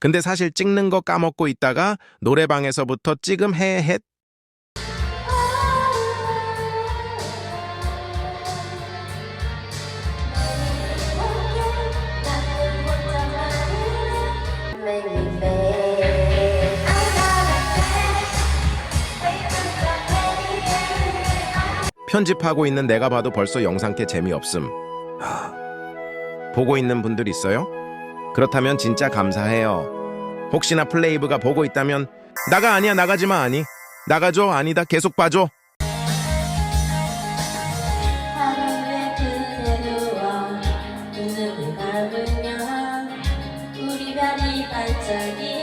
근데 사실 찍는 거 까먹고 있다가 노래방에서부터 찍음 해헷 편집하고 있는 내가 봐도 벌써 영상캐 재미없음. 하, 보고 있는 분들 있어요? 그렇다면 진짜 감사해요. 혹시나 플레이브가 보고 있다면 나가 아니야 나가지 마 아니 나가줘 아니다 계속 봐줘 우리 별이 반짝이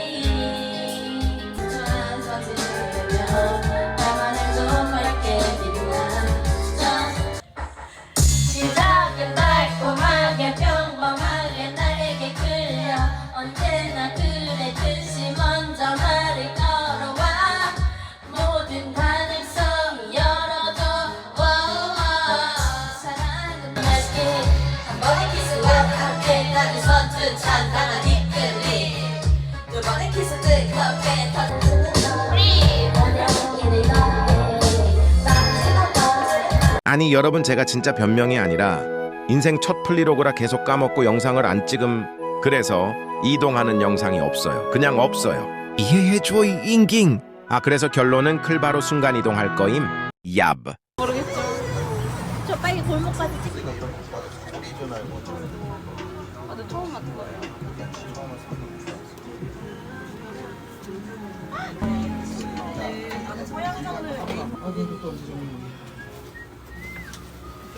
아니 여러분 제가 진짜 변명이 아니라 인생 첫 플리로그라 계속 까먹고 영상을 안 찍음 그래서 이동하는 영상이 없어요. 그냥 없어요. 이해해줘 이 인깅. 아 그래서 결론은 클바로 순간 이동 할 거임. 얍. 저 빨리 골목까지 찍. 아, 근데 처음 맡은 거예요.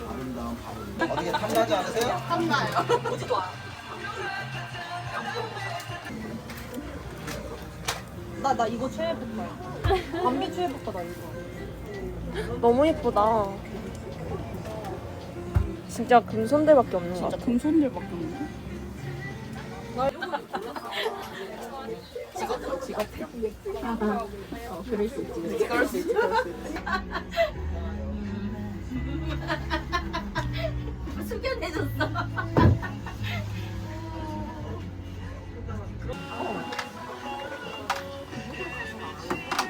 어떻게 탐나지 않으세요? 나, 나 이거 최애복가야. 감기 최애복가 나 이거. 너무 예쁘다. 진짜 금손대밖에 없는 것 진짜 같아. 금손들밖에 없네. 숙연해졌어.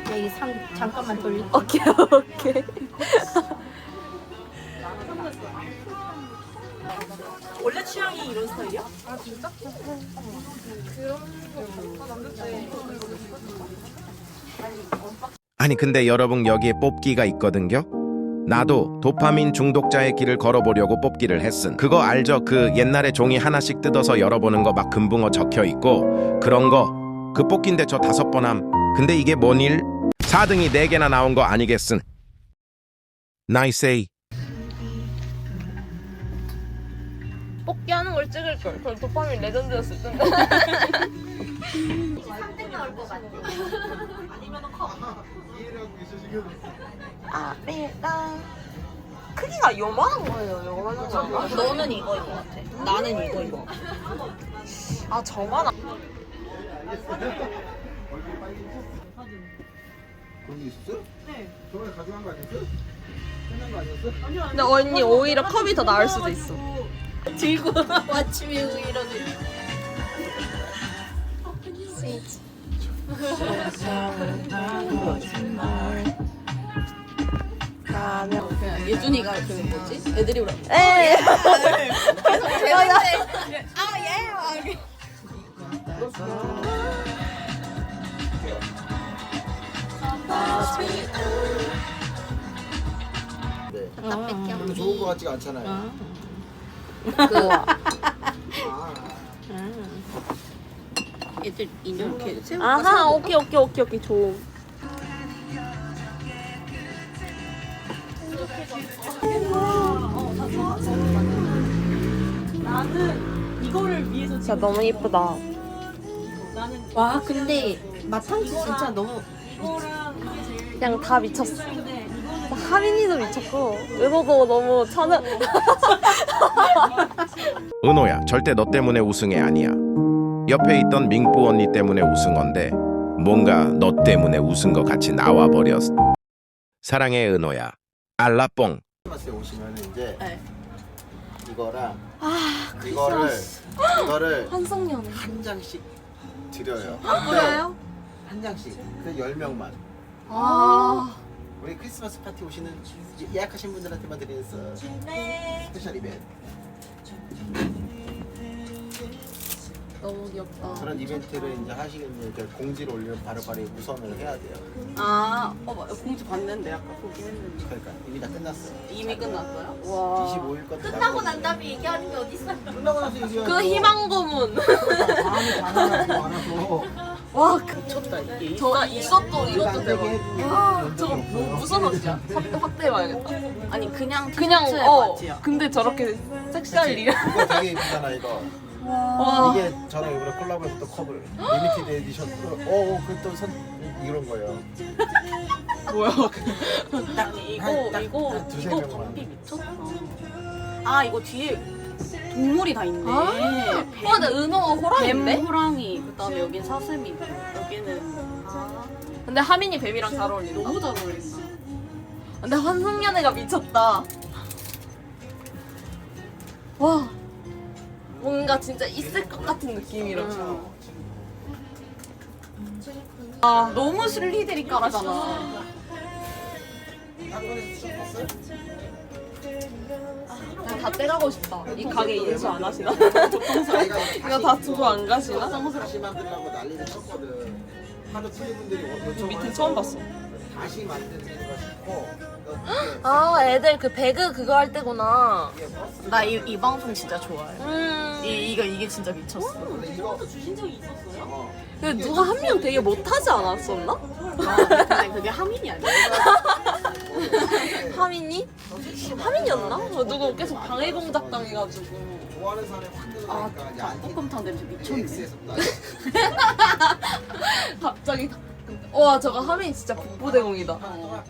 여기 상 잠깐만 돌리. 오케이 오케이. 원래 취향이 이런 스타일이야? 아니 근데 여러분 여기에 뽑기가 있거든요 나도 도파민 중독자의 길을 걸어보려고 뽑기를 했음 그거 알죠? 그 옛날에 종이 하나씩 뜯어서 열어보는 거 막 금붕어 적혀 있고 그런 거. 그 뽑기인데 저 다섯 번함. 근데 이게 뭔 일? 4등이 4개나 나온 거 아니겠음 나이세이 뽑기 하는 걸 찍을 걸. 그럼 도파민 레전드였을 텐데. 아, 내가 크기가 요만한 거예요. 요만한 거. 너는 이거인 것 같아. 나는 이거 이거. 아, 저만한. 거기 있었어요? 네. 저번에 가져간 거 아니었어요? 끝난 거 아니었어? 근데 언니 오히려 컵이 더 나을 수도 있어. 들고 아침에 이러는. 그냥 예준이가 그 뭐지? 애들이 울어. 에이. 네. 별로 좋은 거 같지가 않잖아요. 애들 이렇게 세우고 아하 오케이 오케이 오케이 오케이 좋음. 나는 이거를 위해서 진짜 너무 예쁘다. 나는 와 근데 마탕기 진짜 너무 그냥 다 미쳤어. 하민이도 미쳤고 은호도 너무 천연. 은호야 절대 너 때문에 우승이 아니야 옆에 있던 민뿌 언니 때문에 우승 건데 뭔가 너 때문에 우승 거 같이 나와 버렸어 사랑해 은호야 알라뽕 크리스마스에 오시면 이제 네. 이거랑 아, 이거를 이거를 한성년에. 한 장씩 드려요. 안 보여요? 한 장씩. 그 10명만. 아. 우리 크리스마스 파티 오시는 예- 예약하신 분들한테만 드리는 스- 스페셜 이벤트. 너무 귀엽다. 그런 이벤트를 이제 하시면 이렇게 공지를 올리면 바로바로 우선을 해야 돼요. 아, 어, 맞- 공지 봤는데 아까 보긴 했는데. 그러니까 이미 다 끝났어요. 이미 끝났어요? 와. 25일 것도 끝나고 난 다음에 얘기하는 게 어딨어? 끝나고 나서 얘기하죠. 그 희망 고문. 다음에 가능하지 않아서 와, 미쳤다. 이게. 저 있었던 이것도 대박. 와 저거 뭐, 무슨 옷이야? 확대 확대해봐야겠다. 아니, 그냥 그냥 티셔츠에 어. 바지야. 근데 저렇게 섹시할 일이. 이거 되게 이쁘잖아 이거. 와. 이게 저랑 이번에 콜라보해서 또 컵을 리미티드 에디션 어그또선 이런 거예요. 뭐야? 아니, 이거, 한- 딱- 이거, 한 두세 이거 명만. 장비 미쳤다. 아, 이거 뒤에 동물이 다 있네. 아, 뱀, 와, 나 은어 뱀, 호랑인데? 호랑이, 그 다음에 여긴 사슴이, 여기는. 아, 근데 하민이 뱀이랑 잘 어울린다. 너무 잘 어울린다. 근데 환승연애가 미쳤다. 와. 뭔가 진짜 있을 것 같은 느낌이라. 아, 너무 슬리들이 깔아잖아. 그냥 다 떼가고 싶다. 이 가게 인수 안 하시나? 이거 다 두고 안 가시나? 다시 만들려고 난리를 쳤거든. 하도 플리분들이 요청을 밑에 해서 처음 봤어. 다시 만드는 거 싶고 이게 아, 애들 그 배그 그거 할 때구나. 이게 버스 나이 이 방송 진짜 좋아해. 음. 이, 이거, 이게 진짜 미쳤어. 원래 이거 주신 적이 있었어요? 어. 근데 누가 한 명 되게 못하지 않았었나? 아, 근데 그게 하민이 아니야. 하민이? 하민이었나? 어, 누구 계속 방해 공작 당해가지고. 좋아하는 사람이 확 아, 늘어나니까 안 닭볶음탕 냄새 미쳤네. 갑자기. 와, 저거 하민이 진짜 북부대공이다. 어,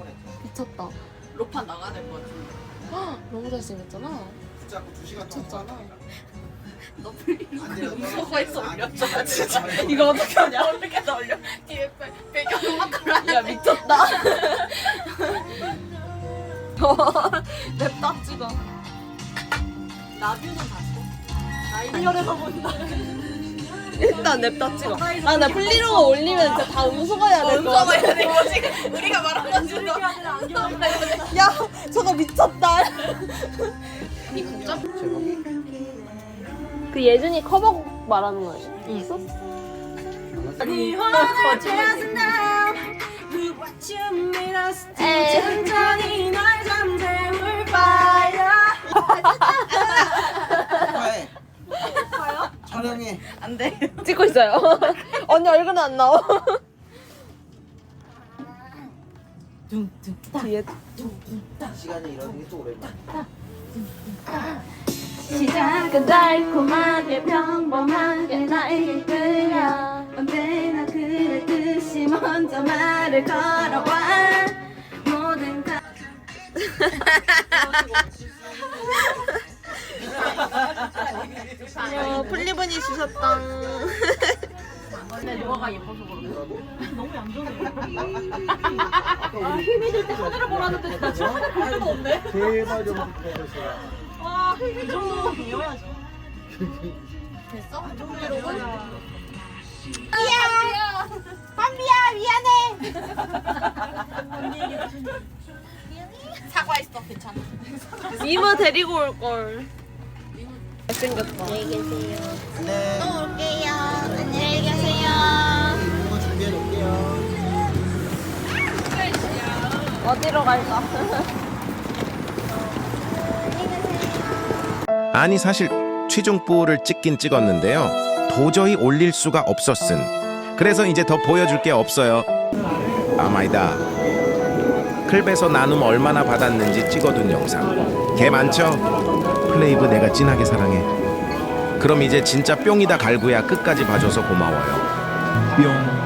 미쳤다. 로판 나가야 될 것 같은데. 너무 잘생겼잖아. 붙잡고 2시간 미쳤잖아. 너 플리로 안 돼요. 소거에서 올렸잖아, 안 돼요. 진짜. 이거 어떻게 하냐? 어떻게 해서 올려? 뒤에 배- 배경음악 깔아. 야, 미쳤다. 냅다 찍어. 나뷰는 봤어? 나 이열에서 본다. 일단 냅다 찍어. 아, 나 플리로그 올리면 진짜 다 음소거해야 될것 같아. 돼. 뭐 지금 우리가 말한 건 지금. 야, 저거 미쳤다. 아니 진짜 제목이 그 예준이 커버곡 말하는 거야. 있어? 천천히 널 잠재울 촬영해 안 돼. 찍고 있어요. 언니 얼굴은 안 나와. 뒤에. 시간이 이러는 게 또 오랜만 시작은 달콤하게 평범하게 나에게 끌려 언제나 그랬듯이 먼저 말을 걸어와. 모든 가 어, 플리분이 주셨다. 예뻐서 그런 거. 힘이 들때 카메라 보라는데 좀 부탁드려요 됐어? 사과했어. 괜찮아. 미모 데리고 올 걸. 잘생겼다. 네 또 올게요 안녕히 계세요 이거 준비해 놓을게요 어디로 갈까? 아니 사실 취중부를 찍긴 찍었는데요 도저히 올릴 수가 없었음. 그래서 이제 더 보여줄 게 없어요. 아마이다. 클베서 나눔 얼마나 받았는지 찍어둔 영상. 개 많죠? 플레이브 내가 진하게 사랑해. 그럼 이제 진짜 뿅이다 갈구야 끝까지 봐줘서 고마워요. 뿅